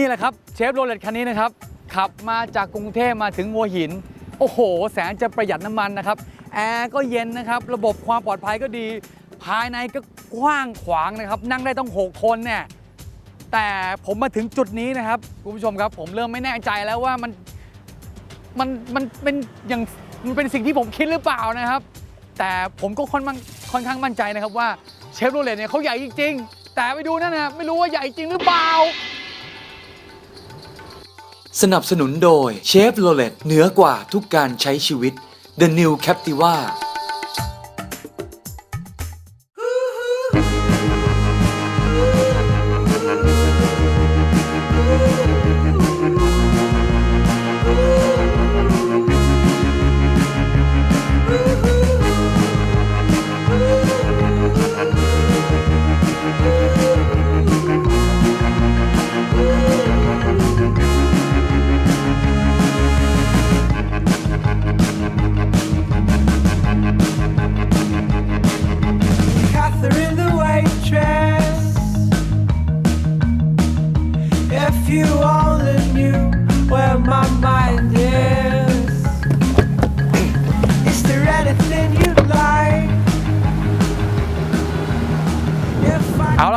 ี่แหละครับเชฟโรเลตคันนี้นะครับขับมาจากกรุงเทพมาถึงหัวหิน โอ้โห แสนจะประหยัดน้ำมันนะครับ แอร์ก็เย็นนะครับ ระบบความปลอดภัยก็ดี ภายในก็กว้างขวางนะครับ นั่งได้ต้อง 6 คนเนี่ยแต่ผมมาถึงจุดนี้นะครับคุณผู้ชมครับ ผมเริ่มไม่แน่ใจแล้วว่ามันมันมันเป็นอย่างมันเป็นสิ่งที่ผมคิดหรือเปล่านะครับ แต่ผมก็ค่อนข้างค่อนข้างมั่นใจนะครับว่าเชฟโรเลตเนี่ยเขาใหญ่จริง ๆ แต่ไปดูนั่นนะไม่รู้ว่าใหญ่จริงหรือเปล่า สนับสนุนโดยเชฟโรเลตเหนือกว่าทุกการใช้ชีวิต The New Captiva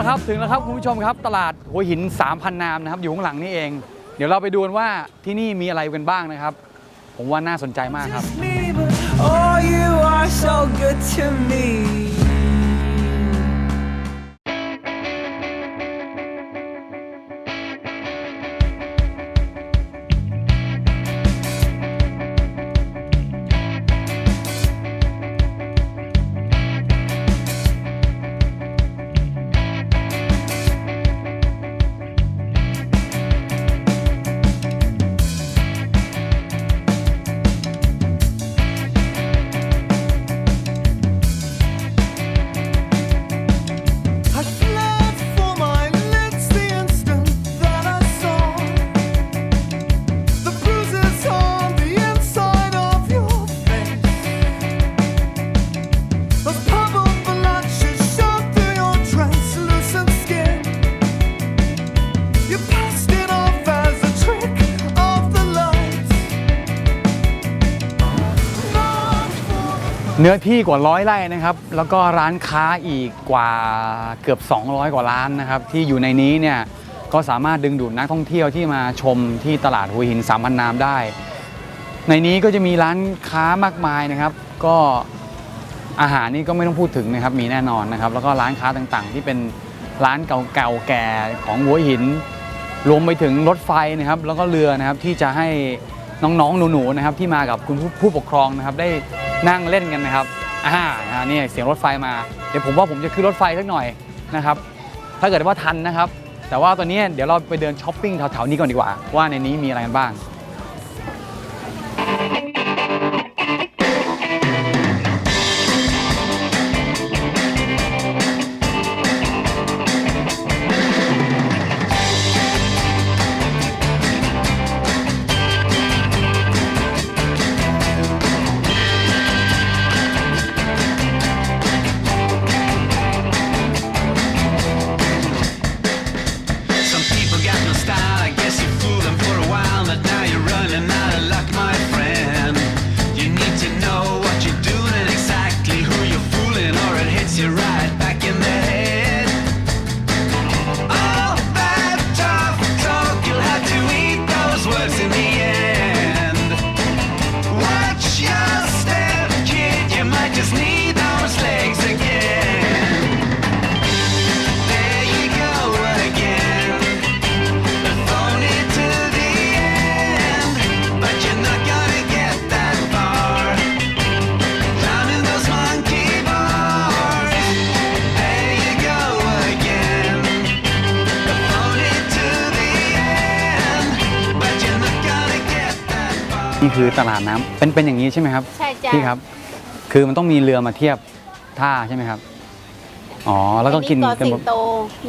ครับถึงแล้วครับคุณผู้ชมครับ ตลาดหัวหิน 3,000 นามนะครับ อยู่ข้างหลังนี่เอง เดี๋ยวเราไปดูกันว่าที่นี่มีอะไรกันบ้างนะครับ ผมว่าน่าสนใจมากครับ just me, but oh, you are so good to me. เนื้อที่กว่าร้อยไร่นะครับ แล้วก็ร้านค้าอีกกว่าเกือบ 200 กว่าร้านนะครับ ที่อยู่ในนี้เนี่ยก็สามารถดึงดูดนักท่องเที่ยวที่มาชมที่ตลาดหัวหินสามพันน้ำได้ ในนี้ก็จะมีร้านค้ามากมายนะครับ ก็อาหารนี่ก็ไม่ต้องพูดถึงนะครับมีแน่นอนนะครับ แล้วก็ร้านค้าต่างๆ ที่เป็นร้านเก่าๆแก่ของหัวหิน รวมไปถึงรถไฟนะครับ แล้วก็เรือนะครับที่จะให้น้องๆหนูๆนะครับที่มากับคุณผู้ปกครองนะครับได้ นั่งเล่นกันนะครับอ่าอ่านี่เสียงรถไฟมา เดี๋ยวผมว่าผมจะขึ้นรถไฟสักหน่อยนะครับ ถ้าเกิดว่าทันนะครับ แต่ว่าตอนนี้เดี๋ยวเราไปเดินช้อปปิ้งแถวๆนี้ก่อนดีกว่า ว่าในนี้มีอะไรกันบ้าง นี่คือตลาดน้ำเป็นเป็นอย่างนี้ใช่ไหมครับใช่จ้ะพี่ครับ คือมันต้องมีเรือมาเทียบท่าใช่ไหมครับอ๋อแล้วก็กินอักันสิหมงดโต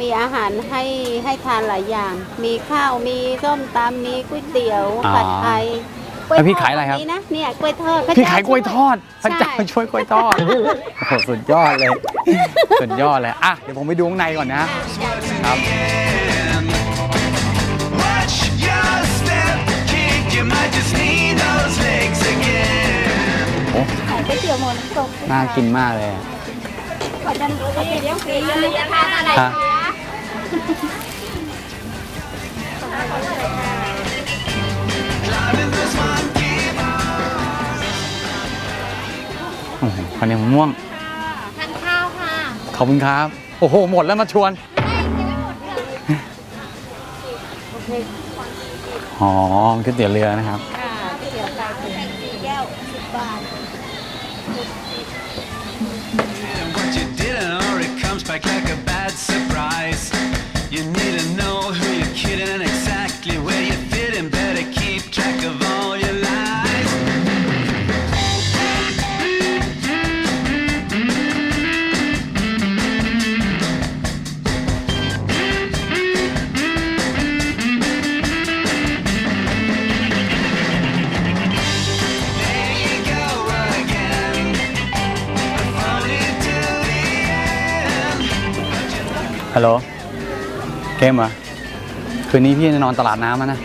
มีอาหารให้ให้ทานหลายอย่าง มีข้าว มีส้มตำมีก๋วยเตี๋ยว อ๋อผัดไทยแล้วพี่ขายอะไรครับนี่นะ เนี่ยกล้วยทอดพระพี่เจ้ขายกล้วยทอดพระเจ้าใช่ช่วยกล้วยทอดโอ้โหสุดยอดเลยสุดยอดเลยอะเดี๋ยวผมไปดูข้างในก่อนนะครับ Watch just need those legs again. โอ้ ขายก๋วยเตี๋ยวหมูน้ำตกน่ากินมากเลยอะขอจะขอจะเลี้ยงฟรีจะทานอะไรฮะคะ Climbing those monkey โอ้โหข้าวเหนียวมะม่วง ทานข้าวค่ะขอบคุณครับ โอ้โห หมดแล้วมาชวน อ๋อก๋วยเตี๋ยวเรือนะครับ or it comes back like a bad surprise. You need to know who you're ฮัลโหล เกมเหรอ คืนนี้พี่จะนอนตลาดน้ำนะ